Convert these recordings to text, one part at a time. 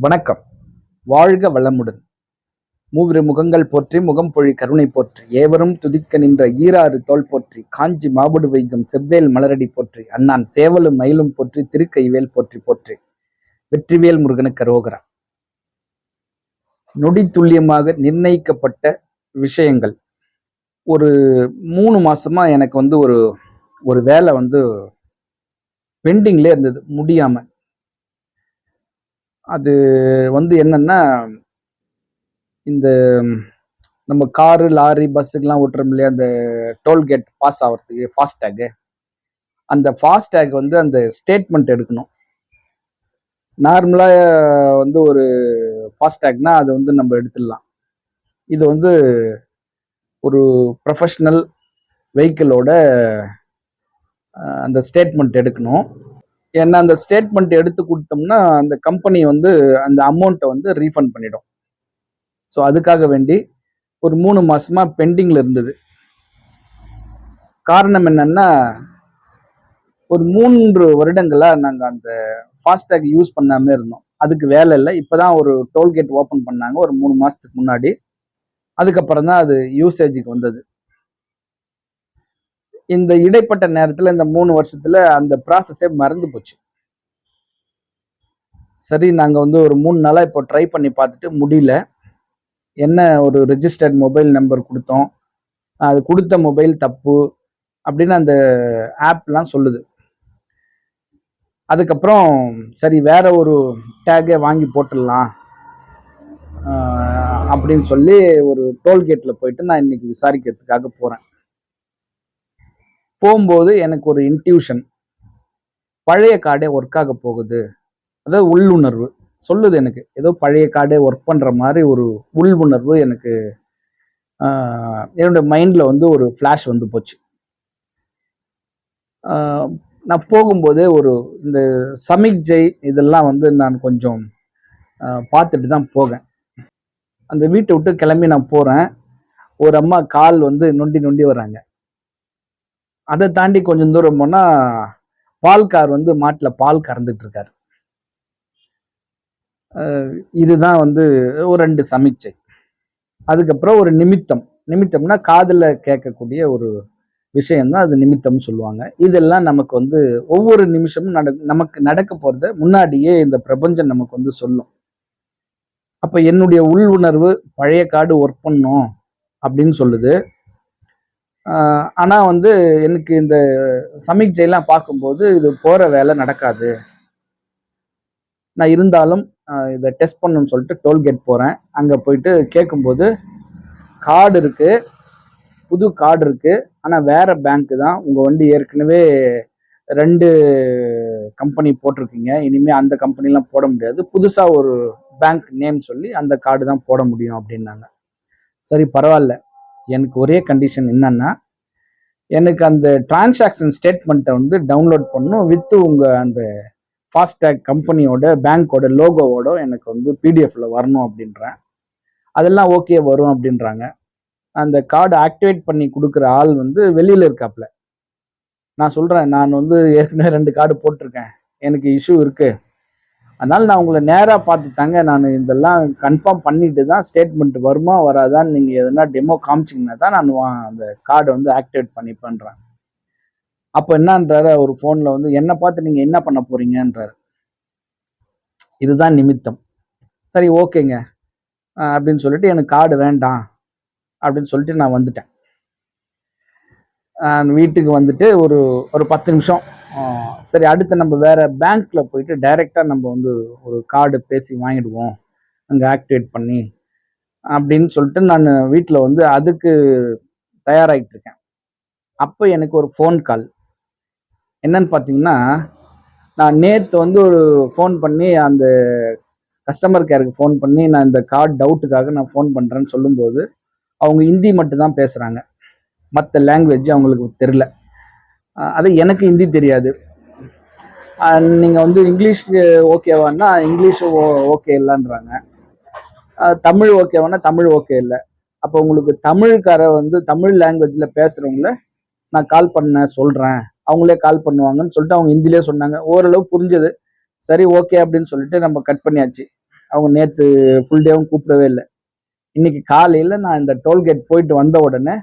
வணக்கம். வாழ்க வளமுடன். மூவிரு முகங்கள் போற்றி முகம் பொழி கருணை போற்றி. ஏவரும் துதிக்க நின்ற ஈராறு தோல் போற்றி. காஞ்சி மாபடு வைக்கும் செவ்வேல் மலரடி போற்றி. அண்ணான் சேவலும் மயிலும் போற்றி திருக்கைவேல் போற்றி போற்றி. வெற்றிவேல் முருகனுக்கு ரோகரா நொடி துல்லியமாக நிர்ணயிக்கப்பட்ட விஷயங்கள். ஒரு மூணு மாசமா எனக்கு வந்து ஒரு ஒரு வேலை வந்து பெண்டிங்ல இருந்தது. முடியாம. அது வந்து என்னன்னா இந்த நம்ம காரு லாரி பஸ்ஸுக்கெல்லாம் ஓட்டுறோம் இல்லையா? அந்த டோல்கேட் பாஸ் ஆகிறதுக்கு ஃபாஸ்டேகு அந்த ஃபாஸ்டேக் வந்து அந்த ஸ்டேட்மெண்ட் எடுக்கணும். நார்மலாக வந்து ஒரு ஃபாஸ்டேக்னா அதை வந்து நம்ம எடுத்துடலாம். இது வந்து ஒரு ப்ரொஃபஷ்னல் வெஹிக்கிளோட அந்த ஸ்டேட்மெண்ட் எடுக்கணும். ஏன்னா அந்த ஸ்டேட்மெண்ட் எடுத்து கொடுத்தோம்னா அந்த கம்பெனி வந்து அந்த அமௌண்ட்டை வந்து ரீஃபண்ட் பண்ணிடும். ஸோ அதுக்காக வேண்டி ஒரு மூணு மாசமா பெண்டிங்ல இருந்தது. காரணம் என்னன்னா ஒரு மூன்று வருடங்களா நாங்கள் அந்த ஃபாஸ்டேக் யூஸ் பண்ணாம இருந்தோம். அதுக்கு வேலை இல்லை. இப்போதான் ஒரு டோல்கேட் ஓப்பன் பண்ணாங்க. ஒரு மூணு மாசத்துக்கு முன்னாடி. அதுக்கப்புறம் தான் அது யூசேஜுக்கு வந்தது. இந்த இடைப்பட்ட நேரத்துல இந்த மூணு வருஷத்துல அந்த ப்ராசஸே மறந்து போச்சு. சரி நாங்க வந்து ஒரு மூணு நாளா இப்போ ட்ரை பண்ணி பார்த்துட்டு முடியல. என்ன ஒரு ரெஜிஸ்டர்ட் மொபைல் நம்பர் கொடுத்தோம். அது கொடுத்த மொபைல் தப்பு அப்படின்னு அந்த ஆப்லாம் சொல்லுது. அதுக்கப்புறம் சரி வேற ஒரு டேகே வாங்கி போட்டுடலாம். அப்படின்னு சொல்லி ஒரு டோல்கேட்டில் போயிட்டு நான் இன்னைக்கு விசாரிக்கிறதுக்காக போகிறேன் போகும்போது எனக்கு ஒரு இன்ட்யூஷன் பழைய கார்டே ஒர்க் ஆக போகுது. அதாவது உள்ளுணர்வு. சொல்லுது எனக்கு. ஏதோ பழைய கார்டே ஒர்க் பண்ணுற மாதிரி ஒரு உள் உணர்வு எனக்கு என்னோட மைண்ட்ல வந்து ஒரு ஃப்ளாஷ் வந்து போச்சு. நான் போகும்போதே ஒரு இந்த சமிக்ஜை இதெல்லாம் வந்து நான் கொஞ்சம் பார்த்துட்டு தான் போகேன் அந்த வீட்டை விட்டு கிளம்பி நான் போகிறேன் ஒரு அம்மா கால் வந்து நொண்டி நொண்டி வராங்க அதை தாண்டி கொஞ்சம் தூரம் போனா பால்கார் வந்து மாட்டுல பால் கறந்துட்டு இருக்காரு. இதுதான் வந்து ஒரு ரெண்டு சமிச்சை அதுக்கப்புறம் ஒரு நிமித்தம். நிமித்தம்னா காதில் கேட்கக்கூடிய ஒரு விஷயம்தான் அது நிமித்தம் சொல்லுவாங்க. இதெல்லாம் நமக்கு வந்து ஒவ்வொரு நிமிஷமும் நட நமக்கு நடக்க போகிறத முன்னாடியே இந்த பிரபஞ்சம் நமக்கு வந்து சொல்லும். அப்போ என்னுடைய உள் உணர்வு பழைய கார்டு ஒர்க் பண்ணும் அப்படின்னு சொல்லுது. ஆனால் வந்து எனக்கு இந்த சமிக்ஜைலாம் பார்க்கும்போது இது போகிற வேலை நடக்காது. நான் இருந்தாலும் இதை டெஸ்ட் பண்ணணும்னு சொல்லிட்டு டோல்கேட் போகிறேன் அங்கே போயிட்டு கேட்கும்போது கார்டு இருக்குது புது கார்டு இருக்குது ஆனால் வேறு பேங்க்கு தான். உங்கள் வண்டி ஏற்கனவே ரெண்டு கம்பெனி போட்டிருக்கீங்க. இனிமேல் அந்த கம்பெனிலாம் போட முடியாது. புதுசாக ஒரு பேங்க் நேம் சொல்லி அந்த கார்டு தான் போட முடியும் அப்படின்னாங்க. சரி பரவாயில்ல. எனக்கு ஒரே கண்டிஷன் என்னன்னா எனக்கு அந்த டிரான்சாக்ஷன் ஸ்டேட்மெண்ட்டை வந்து டவுன்லோட் பண்ணும் வித்து உங்கள் அந்த ஃபாஸ்டேக் கம்பெனியோட பேங்க்கோட லோகோவோட எனக்கு வந்து பிடிஎஃப்ல வரணும் அப்படின்றேன். அதெல்லாம் ஓகே வரும் அப்படின்றாங்க. அந்த கார்டு ஆக்டிவேட் பண்ணி கொடுக்குற ஆள் வந்து வெளியில் இருக்காப்ல. நான் சொல்கிறேன் நான் வந்து ஏற்கனவே ரெண்டு கார்டு போட்டிருக்கேன். எனக்கு இஷ்யூ இருக்குது அதனால் நான் உங்களை நேராக பார்த்து தாங்க நான் இதெல்லாம் கன்ஃபார்ம் பண்ணிட்டு தான் ஸ்டேட்மெண்ட் வருமா வராதான்னு நீங்கள் எதனா டெமோ காமிச்சிங்கன்னா தான் நான் அந்த கார்டை வந்து ஆக்டிவேட் பண்ணி பண்ணுறேன் அப்போ என்னன்றாரு? ஒரு ஃபோனில் வந்து என்னை பார்த்து நீங்கள் என்ன பண்ண போறீங்கன்றாரு. இதுதான் நிமித்தம். சரி ஓகேங்க. அப்படின்னு சொல்லிட்டு எனக்கு கார்டு வேண்டாம். அப்படின்னு சொல்லிட்டு நான் வந்துட்டேன். நான் வீட்டுக்கு வந்துட்டு ஒரு ஒரு பத்து நிமிஷம் சரி அடுத்து நம்ம வேற பேங்க்ல போயிட்டு டைரக்டா நம்ம வந்து ஒரு கார்டு பேசி வாங்கிடுவோம். அங்கே ஆக்டிவேட் பண்ணி அப்படின்னு சொல்லிட்டு நான் வீட்டில் வந்து அதுக்கு தயாராகிட்டு இருக்கேன். அப்போ எனக்கு ஒரு ஃபோன் கால் என்னன்னு பார்த்தீங்கன்னா நான் நேற்று வந்து ஒரு ஃபோன் பண்ணி அந்த கஸ்டமர் கேருக்கு ஃபோன் பண்ணி நான் இந்த கார்டு டவுட்டுக்காக நான் ஃபோன் பண்ணுறேன்னு சொல்லும்போது அவங்க ஹிந்தி மட்டும் தான் பேசுகிறாங்க மற்ற லாங்குவேஜ் அவங்களுக்கு தெரில அது எனக்கு ஹிந்தி தெரியாது. நீங்கள் வந்து இங்கிலீஷ் ஓகேவான்னா இங்கிலீஷ் ஓகே இல்லைன்றாங்க. தமிழ் ஓகேவானா தமிழ் ஓகே இல்லை. அப்போ உங்களுக்கு தமிழ்கார வந்து தமிழ் லாங்குவேஜில் பேசுகிறவங்கள நான் கால் பண்ண சொல்கிறேன் அவங்களே கால் பண்ணுவாங்கன்னு சொல்லிட்டு அவங்க ஹிந்திலே சொன்னாங்க. ஓரளவு புரிஞ்சது. சரி ஓகே அப்படின்னு சொல்லிட்டு நம்ம கட் பண்ணியாச்சு. அவங்க நேற்று ஃபுல் டேவும் கூப்பிடவே இல்லை. இன்னைக்கு காலையில் நான் இந்த டோல்கேட் போயிட்டு வந்த உடனே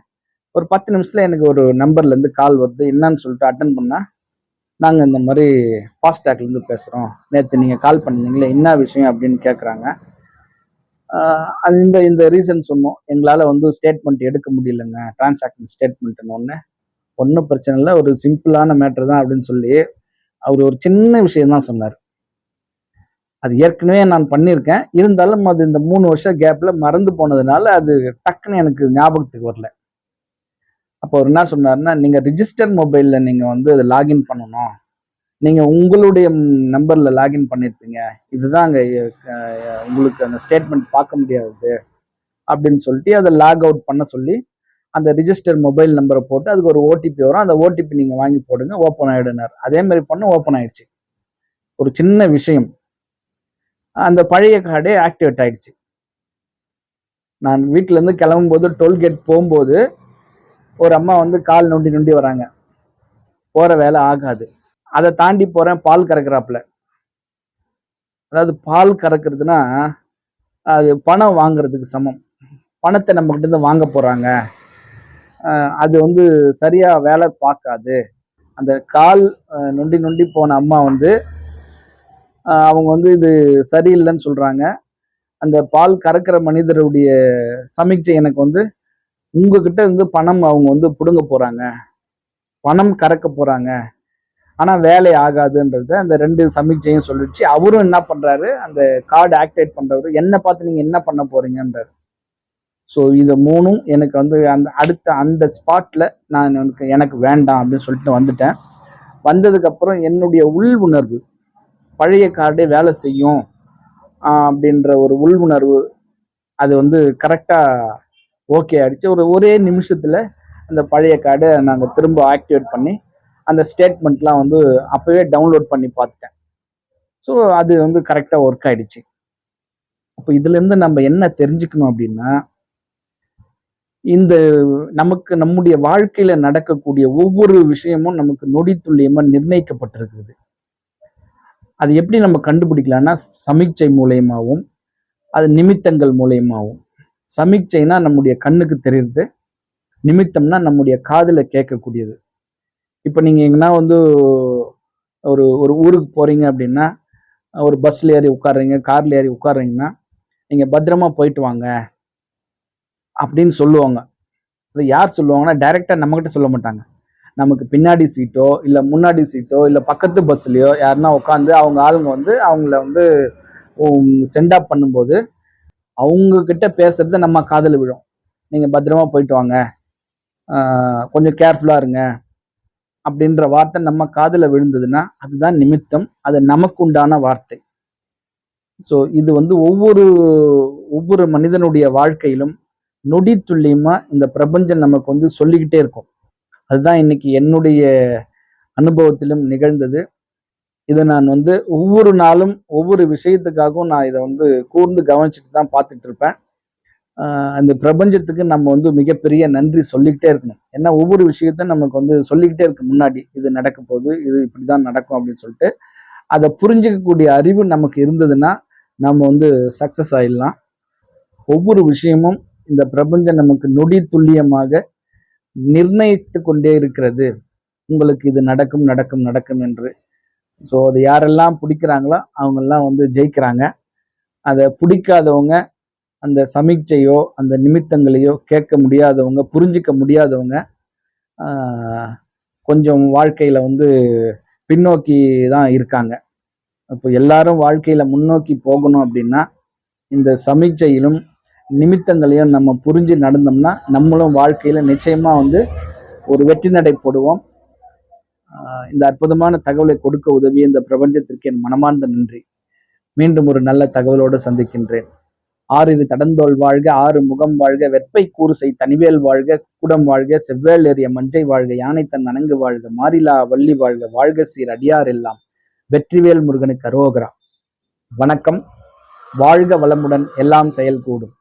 ஒரு பத்து நிமிஷத்தில் எனக்கு ஒரு நம்பர்லேருந்து கால் வருது. என்னன்னு சொல்லிட்டு அட்டன் பண்ணால் நாங்கள் இந்த மாதிரி ஃபாஸ்டேக்லேருந்து பேசுகிறோம் நேற்று நீங்கள் கால் பண்ணியிருந்தீங்களே என்ன விஷயம் அப்படின்னு கேட்குறாங்க அது இந்த இந்த ரீசன் சொன்னோம். எங்களால் வந்து ஸ்டேட்மெண்ட் எடுக்க முடியலங்க. டிரான்சாக்ஷன் ஸ்டேட்மெண்ட்னு ஒன்று ஒன்றும் பிரச்சனை இல்லை. ஒரு சிம்பிளான மேட்ரு தான் அப்படின்னு சொல்லி அவர் ஒரு சின்ன விஷயம் தான் சொன்னார். அது ஏற்கனவே நான் பண்ணியிருக்கேன். இருந்தாலும் அது இந்த மூணு வருஷம் கேப்பில் மறந்து போனதுனால அது டக்குன்னு எனக்கு ஞாபகத்துக்கு வரல. அப்போ அவர் என்ன சொன்னார்னா நீங்க ரிஜிஸ்டர் மொபைல்ல நீங்க வந்து அதை லாகின் பண்ணணும். நீங்க உங்களுடைய நம்பர்ல லாகின் பண்ணிருப்பீங்க. இதுதான் அங்க உங்களுக்கு அந்த ஸ்டேட்மெண்ட் பார்க்க முடியாது. அப்படின்னு சொல்லிட்டு அதை லாக் அவுட் பண்ண சொல்லி அந்த ரிஜிஸ்டர் மொபைல் நம்பரை போட்டு அதுக்கு ஒரு ஓடிபி வரும். அந்த ஓடிபி நீங்க வாங்கி போடுங்க ஓப்பன் ஆயிடுனார். அதே மாதிரி பண்ண ஓப்பன் ஆயிடுச்சு. ஒரு சின்ன விஷயம். அந்த பழைய கார்டே ஆக்டிவேட் ஆயிடுச்சு. நான் வீட்டிலேருந்து கிளம்பும்போது டோல்கேட் போகும்போது ஒரு அம்மா வந்து கால் நொண்டி நொண்டி வராங்க. போற வேலை ஆகாது. அதை தாண்டி போறேன் பால் கறக்குறாப்புல. அதாவது பால் கறக்குறதுனா அது பணம் வாங்குறதுக்கு சமம். பணத்தை நம்ம கிட்ட இருந்து வாங்க போறாங்க. அது வந்து சரியா வேலை பார்க்காது. அந்த கால் நொண்டி நொண்டி போன அம்மா வந்து அவங்க வந்து இது சரியில்லைன்னு சொல்றாங்க. அந்த பால் கறக்கிற மனிதருடைய சமீட்சை எனக்கு வந்து உங்ககிட்ட இருந்து பணம் அவங்க வந்து பிடுங்க போறாங்க. பணம் கறக்க போறாங்க. ஆனா வேலை ஆகாதுன்றத அந்த ரெண்டு சமீட்சையும் சொல்லிச்சு அவரும் என்ன பண்றாரு? அந்த கார்டு ஆக்டிவேட் பண்றவரு என்ன பார்த்து நீங்க என்ன பண்ண போறீங்கன்றாரு. ஸோ இது மூணும் எனக்கு வந்து அந்த அடுத்த அந்த ஸ்பாட்ல நான் எனக்கு எனக்கு வேண்டாம் அப்படின்னு சொல்லிட்டு வந்துட்டேன். வந்ததுக்கப்புறம் என்னுடைய உள் உணர்வு பழைய கார்டே வேலை செய்யும் அப்படின்ற ஒரு உள் உணர்வு அது வந்து கரெக்டாக ஓகே ஆயிடுச்சு ஒரு ஒரே நிமிஷத்துல அந்த பழைய கார்டை நாங்கள் திரும்ப ஆக்டிவேட் பண்ணி அந்த ஸ்டேட்மெண்ட்லாம் வந்து அப்போவே டவுன்லோட் பண்ணி பார்த்துட்டேன். ஸோ அது வந்து கரெக்டாக ஒர்க் ஆயிடுச்சு. அப்போ இதுலேருந்து நம்ம என்ன தெரிஞ்சுக்கணும் அப்படின்னா இந்த நமக்கு நம்முடைய வாழ்க்கையில நடக்கக்கூடிய ஒவ்வொரு விஷயமும் நமக்கு நொடி துல்லியமா நிர்ணயிக்கப்பட்டிருக்கிறது. அது எப்படி நம்ம கண்டுபிடிக்கலாம்னா சமீட்சை மூலயமாவும் அது நிமித்தங்கள் மூலயமாகவும் சமீட்சைனா நம்முடைய கண்ணுக்கு தெரியுது நிமித்தம்னா நம்முடைய காதில் கேட்கக்கூடியது. இப்போ நீங்கள் எங்கன்னா வந்து ஒரு ஒரு ஊருக்கு போகிறீங்க அப்படின்னா ஒரு பஸ்ல ஏறி உட்காடுறீங்க கார்ல ஏறி உட்காடுறீங்கன்னா நீங்கள் பத்திரமா போயிட்டு வாங்க அப்படின்னு சொல்லுவாங்க. அது யார் சொல்லுவாங்கன்னா டைரக்டா நம்மகிட்ட சொல்ல மாட்டாங்க. நமக்கு பின்னாடி சீட்டோ இல்லை முன்னாடி சீட்டோ இல்லை பக்கத்து பஸ்லேயோ யாருன்னா உட்காந்து அவங்க ஆளுங்க வந்து அவங்கள வந்து சென்ட் ஆஃப் பண்ணும்போது அவங்க கிட்ட பேசுறது நம்ம காதல் விழும். நீங்க பத்திரமா போயிட்டு வாங்க. கொஞ்சம் கேர்ஃபுல்லா இருங்க. அப்படின்ற வார்த்தை நம்ம காதில் விழுந்ததுன்னா அதுதான் நிமித்தம். அது நமக்கு உண்டான வார்த்தை. ஸோ இது வந்து ஒவ்வொரு ஒவ்வொரு மனிதனுடைய வாழ்க்கையிலும் நொடி துல்லியமாக இந்த பிரபஞ்சம் நமக்கு வந்து சொல்லிக்கிட்டே இருக்கும். அதுதான் இன்னைக்கு என்னுடைய அனுபவத்திலும் நிகழ்ந்தது. இதை நான் வந்து ஒவ்வொரு நாளும் ஒவ்வொரு விஷயத்துக்காகவும் நான் இதை வந்து கூர்ந்து கவனிச்சுட்டு தான் பார்த்துட்டு இருப்பேன் அந்த பிரபஞ்சத்துக்கு நம்ம வந்து மிகப்பெரிய நன்றி சொல்லிக்கிட்டே இருக்கணும். ஏன்னா ஒவ்வொரு விஷயத்தையும் நமக்கு வந்து சொல்லிக்கிட்டே இருக்கு முன்னாடி. இது நடக்க போகுது இது இப்படிதான் நடக்கும் அப்படின்னு சொல்லிட்டு. அதை புரிஞ்சுக்கக்கூடிய அறிவு நமக்கு இருந்ததுன்னா நம்ம வந்து சக்ஸஸ் ஆயிடலாம். ஒவ்வொரு விஷயமும் இந்த பிரபஞ்சம் நமக்கு நொடி துல்லியமாக நிர்ணயித்து கொண்டே இருக்கிறது. உங்களுக்கு இது நடக்கும் நடக்கும் நடக்கும் என்று ஸோ அதை யாரெல்லாம் பிடிக்கிறாங்களோ அவங்கெல்லாம் வந்து ஜெயிக்கிறாங்க. அதை பிடிக்காதவங்க அந்த சமீட்சையோ அந்த நிமித்தங்களையோ கேட்க முடியாதவங்க புரிஞ்சிக்க முடியாதவங்க கொஞ்சம் வாழ்க்கையில் வந்து பின்னோக்கி தான் இருக்காங்க. இப்போ எல்லாரும் வாழ்க்கையில் முன்னோக்கி போகணும் அப்படின்னா இந்த சமீட்சையிலும் நிமித்தங்களையும் நம்ம புரிஞ்சு நடந்தோம்னா நம்மளும் வாழ்க்கையில் நிச்சயமாக வந்து ஒரு வெற்றி நடை போடுவோம். இந்த அற்புதமான தகவலை கொடுக்க உதவிய இந்த பிரபஞ்சத்திற்கு என் மனமார்ந்த நன்றி. மீண்டும் ஒரு நல்ல தகவலோடு சந்திக்கின்றேன். ஆறிரு தடந்தோல் வாழ்க ஆறு முகம் வாழ்க வெப்பை கூறுசை தனிவேல் வாழ்க குடம் வாழ்க செவ்வேல் எறிய மஞ்சை வாழ்க யானை தன் அணங்கு வாழ்க மாரிலா வள்ளி வாழ்க வாழ்க சீர் அடியார் எல்லாம். வெற்றிவேல் முருகனுக்கு அரோகரா. வணக்கம். வாழ்க வளமுடன் எல்லாம் செயல் கூடும்